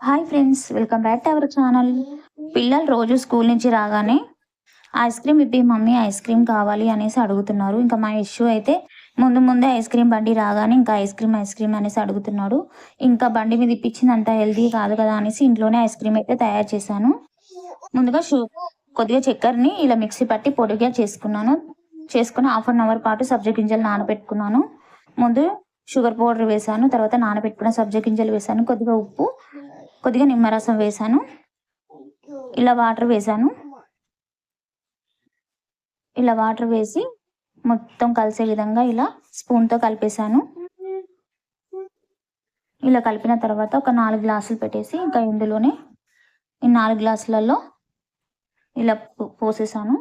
Hi friends welcome back to our channel పిల్లలు రోజు school నుంచి రాగానే ఐస్ క్రీమ్ ఇప్పి మమ్మీ ఐస్ క్రీమ్ కావాలి అనేసి అడుగుతున్నారు. ఇంకా మా ఇష్యూ అయితే ముందు ముందే ఐస్ క్రీమ్ బండి రాగానే ఇంకా ఐస్ క్రీమ్ ఐస్ క్రీమ్ అనేసి అడుగుతున్నాడు. ఇంకా బండి మీద ఇప్పించింది అంత హెల్తీ కాదు కదా అనేసి ఇంట్లోనే ఐస్ క్రీమ్ అయితే తయారు చేశాను. ముందుగా షూ కొద్దిగా చక్కెరని ఇలా మిక్సీ పట్టి పొడిగా చేసుకున్నాను. చేసుకుని హాఫ్ అన్ అవర్ పాటు సబ్జా గింజలు నానబెట్టుకున్నాను. ముందు షుగర్ పౌడర్ వేసాను తర్వాత నానబెట్టుకున్న సబ్జా గింజలు వేసాను కొద్దిగా ఉప్పు కొద్దిగా నిమ్మరసం వేసాను. ఇలా వాటర్ వేసాను. ఇలా వాటర్ వేసి మొత్తం కలిసే విధంగా ఇలా స్పూన్తో కలిపేశాను ఇలా కలిపిన తర్వాత ఒక నాలుగు గ్లాసులు పెట్టేసి ఇంకా ఇందులోనే ఈ నాలుగు గ్లాసులలో ఇలా పోసేసాను.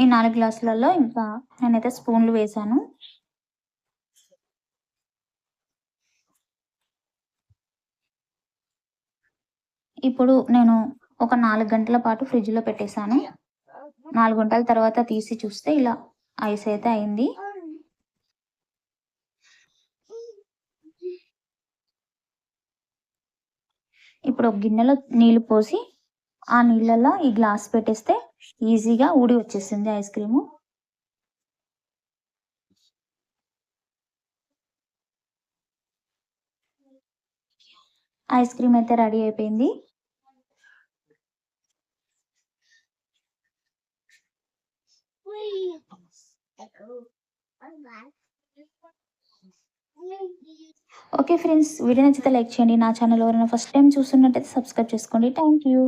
ఈ నాలుగు గ్లాసులలో ఇంకా నేనైతే స్పూన్లు వేసాను ఇప్పుడు నేను ఒక నాలుగు గంటల పాటు ఫ్రిడ్జ్లో పెట్టేశాను. నాలుగు గంటల తర్వాత తీసి చూస్తే ఇలా ఐస్ అయితే అయింది. ఇప్పుడు ఒక గిన్నెలో నీళ్ళు పోసి ఆ నీళ్ళల్లో ఈ గ్లాస్ పెట్టేస్తే ఈజీగా ఊడి వచ్చేసింది ఐస్ క్రీము. ఐస్ క్రీమ్ అయితే రెడీ అయిపోయింది. ఓకే ఫ్రెండ్స్ వీడియో నచ్చితే లైక్ చేయండి. నా ఛానల్ ఎవరైనా ఫస్ట్ టైం చూస్తున్నట్టయితే సబ్స్క్రైబ్ చేసుకోండి. Thank you